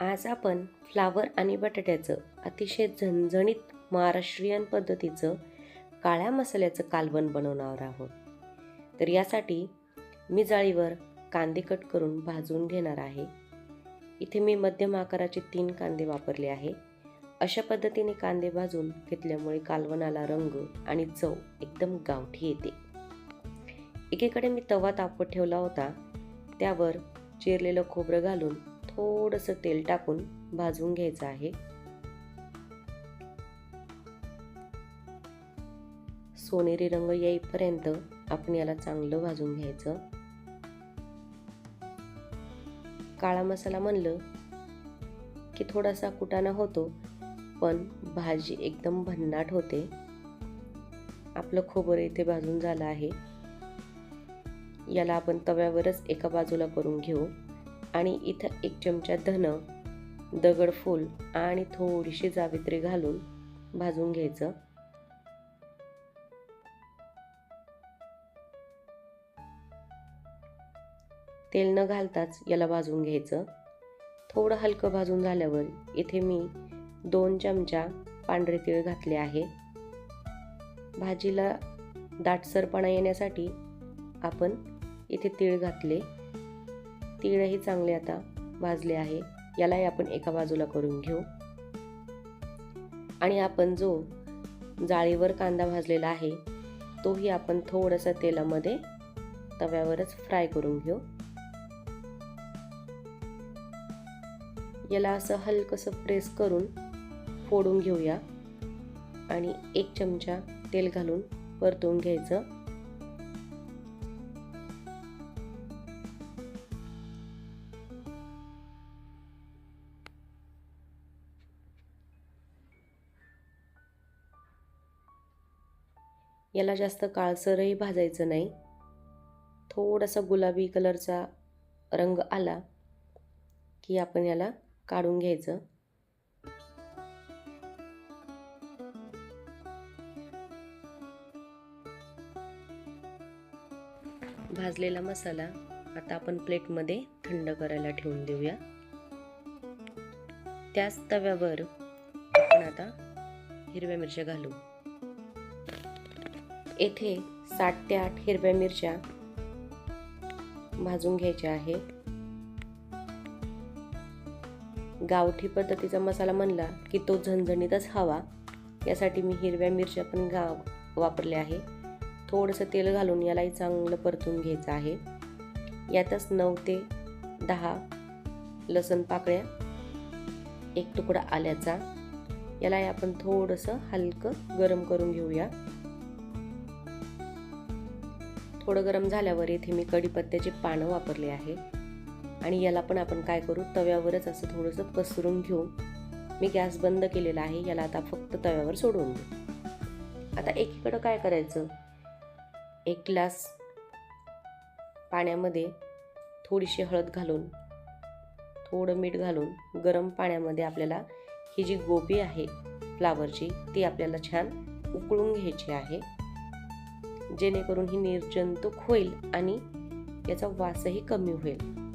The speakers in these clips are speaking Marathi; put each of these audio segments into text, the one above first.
आज आपण फ्लावर आणि बटाट्याचं अतिशय झणझणीत महाराष्ट्रीयन पद्धतीचं काळ्या मसाल्याचं कालवण बनवणार आहोत. तर यासाठी मी जाळीवर कांदे कट करून भाजून घेणार आहे. इथे मी मध्यम आकाराचे तीन कांदे वापरले आहे. अशा पद्धतीने कांदे भाजून घेतल्यामुळे कालवणाला रंग आणि चव एकदम गावठी येते. एकीकडे मी तवा तापत ठेवला होता. त्यावर चिरलेलं खोबरं घालून थोडंसं तेल टाकून भाजून घ्यायचं आहे. सोनेरी रंग येईपर्यंत आपण याला चांगलं भाजून घ्यायचं. काळा मसाला म्हणलं की थोडासा कुटाणा होतो पण भाजी एकदम भन्नाट होते. आपलं खोबरं इथे भाजून झालं आहे. याला आपण तव्यावरच एका बाजूला करून घेऊ. आणि इथं एक चमचा धन दगडफूल आणि थोडीशी जावित्री घालून भाजून घ्यायचं. तेल न घालताच याला भाजून घ्यायचं. थोडं हलकं भाजून झाल्यावर इथे मी दोन चमचा पांढरे तीळ घातले आहे. भाजीला दाटसरपणा येण्यासाठी आपण इथे तीळ घातले. तीळही चांगले आता भाजले आहे. यालाही आपण एका बाजूला करून घेऊ. आणि आपण जो जाळीवर कांदा भाजलेला आहे तोही आपण थोडंसं तेलामध्ये तव्यावरच फ्राय करून घेऊ. याला असं हलकंसं प्रेस करून फोडून घेऊया. आणि एक चमचा तेल घालून परतून घ्यायचं. याला जास्त काळसरही भाजायचं नाही. थोडासा गुलाबी कलरचा रंग आला की आपण याला काढून घ्यायचं. भाजलेला मसाला आता आपण प्लेटमध्ये थंड करायला ठेवून देऊया. त्याच तव्यावर आपण आता हिरव्या मिरच्या घालू. येथे सात ते आठ हिरव्या मिरच्या भाजून घ्यायच्या आहे गावठी पद्धतीचा मसाला म्हणला की तो झणझणीतच हवा. यासाठी मी हिरव्या मिरच्या पण गाव वापरल्या आहे थोडंसं तेल घालून यालाही चांगलं परतून घ्यायचं आहे. यातच नऊ ते दहा लसण पाकळ्या एक तुकडा आल्याचा. यालाही आपण थोडंसं हलकं गरम करून घेऊया. थोडं गरम झाल्यावर इथे मी कढीपत्त्याची पानं वापरली आहे. आणि याला पण आपण काय करू? तव्यावरच असं थोडंसं पसरून घेऊ. मी गॅस बंद केलेला आहे. याला आता फक्त तव्यावर सोडवून देऊ. आता एकीकडं काय करायचं? एक ग्लास पाण्यामध्ये थोडीशी हळद घालून थोडं मीठ घालून गरम पाण्यामध्ये आपल्याला ही जी गोबी आहे फ्लावरची ती आपल्याला छान उकळून घ्यायची आहे. जेणेकरून ही निर्जंतुक होईल आणि याचा वासही कमी होईल.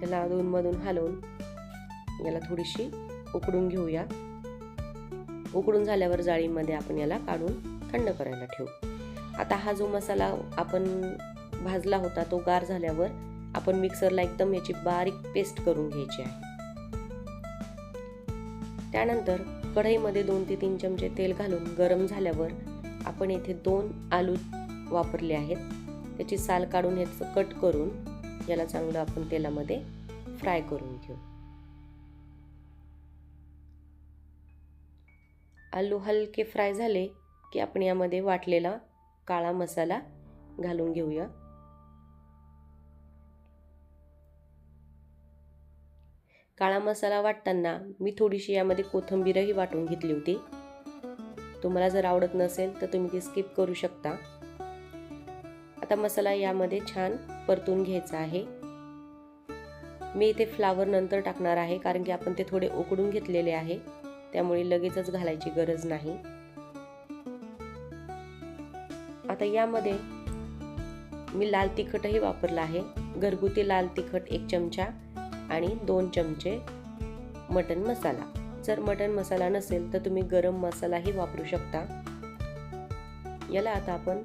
त्याला अधूनमधून हलवून याला थोडीशी उकडून घेऊया. उकडून झाल्यावर जाळीमध्ये आपण याला काढून थंड करायला ठेवू. आता हा जो मसाला आपण भाजला होता तो गार झाल्यावर आपण मिक्सरला एकदम याची बारीक पेस्ट करून घ्यायची आहे. त्यानंतर कढईमध्ये दोन ते तीन चमचे तेल घालून गरम झाल्यावर आपण येथे दोन आलू वापरले आहेत. त्याची साल काढून ह्याचं कट करून याला चांगलं आपण तेलामध्ये फ्राय करून घेऊ. आलू हलके फ्राय झाले की आपण यामध्ये वाटलेला काळा मसाला घालून घेऊया. काळा मसाला वाटताना मी थोडीशी यामध्ये कोथिंबीरही वाटून घेतली होती. तुम्हाला जर आवडत नसेल तर तुम्ही ती स्किप करू शकता. आता मसाला यामध्ये छान परतून घ्यायचा आहे. मी इथे फ्लावर नंतर टाकणार आहे कारण की आपण ते थोडे उकडून घेतलेले आहे. त्यामुळे लगेचच घालायची गरज नाही. आता यामध्ये मी लाल तिखटही वापरलं आहे. घरगुती लाल तिखट एक चमचा. आणि दोन चमचे मटन मसाला. जर मटन मसाला नसेल तर तुम्ही गरम मसालाही वापरू शकता. याला आता आपण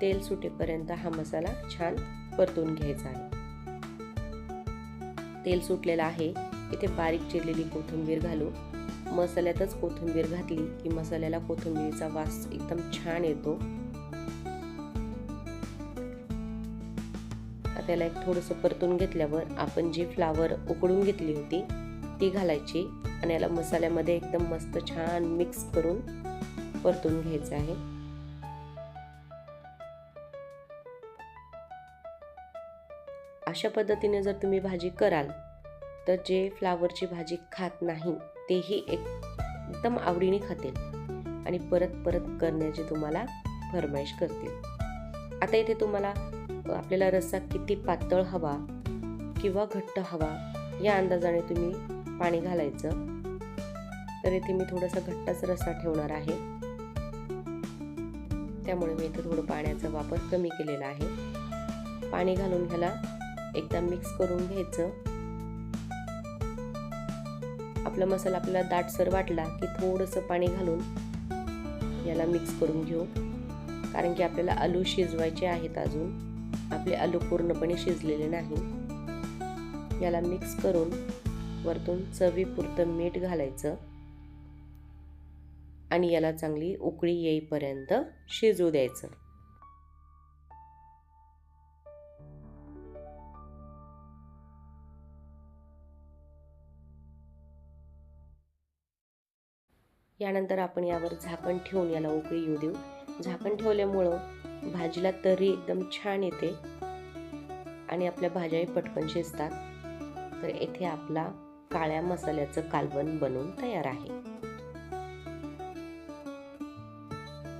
तेल सुटेपर्यंत हा मसाला छान परतून घ्यायचा आहे. तेल सुटलेलं आहे. इथे बारीक चिरलेली कोथिंबीर घालू मसाल्यातच कोथिंबीर घातली की मसाल्याला कोथिंबीरीचा वास एकदम छान येतो. त्याला एक थोडंसं परतून घेतल्यावर आपण जी फ्लावर उकडून घेतली होती ती घालायची आणि याला मसाल्यामध्ये एकदम मस्त छान मिक्स करून परतून घ्यायचं आहे. अशा पद्धतीने जर तुम्ही भाजी कराल तर जे फ्लावरची भाजी खात नाही तेही एक एकदम आवडीने खातील आणि परत परत करण्याची तुम्हाला फरमाईश करतील. आता इथे तुम्हाला आपल्याला रस्सा किती पातळ हवा किंवा घट्ट हवा या अंदाजाने तुम्ही पाणी घालायचं. तर इथे मी थोडासा घट्टच रस्सा ठेवणार आहे. त्यामुळे मी इथे थोडं पाण्याचा वापर कमी केलेला आहे. पाणी घालून ह्याला एकदा मिक्स करून घ्यायचं. आपला मसाला आपल्याला दाटसर वाटला की थोडंसं पाणी घालून याला मिक्स करून घेऊ. कारण की आपल्याला आलू शिजवायचे आहेत अजून. आपले आलू पूर्णपणे शिजलेले नाही. याला मिक्स करून वरतून चवीपुरतं मीठ घालायचं. आणि याला चांगली उकळी येईपर्यंत शिजू द्यायचं. यानंतर आपण यावर झाकण ठेवून याला उकळी येऊ देऊ. झाकण ठेवल्यामुळं भाजीला तरी एकदम छान येते. आणि आपल्या भाज्याही पटकन शिजतात. तर येथे आपला काळ्या मसाल्याचं कालवण बनवून तयार आहे.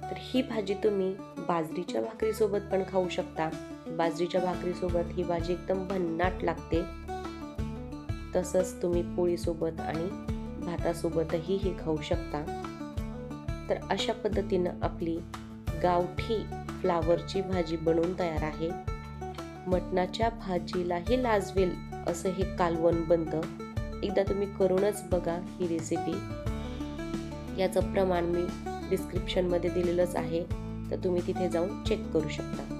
तर ही भाजी तुम्ही बाजरीच्या भाकरीसोबत पण खाऊ शकता. बाजरीच्या भाकरीसोबत ही भाजी एकदम भन्नाट लागते. तसंच तुम्ही पोळीसोबत आणि भातासोबतही हे खाऊ शकता. तर अशा पद्धतीनं आपली गावठी फ्लावरची भाजी बनवून तयार आहे. मटणाच्या भाजीलाही लाजवेल असं हे कालवण बनतं. एकदा तुम्ही करूनच बघा ही रेसिपी याचं प्रमाण मी डिस्क्रिप्शनमध्ये दिलेलंच आहे. तर तुम्ही तिथे जाऊन चेक करू शकता.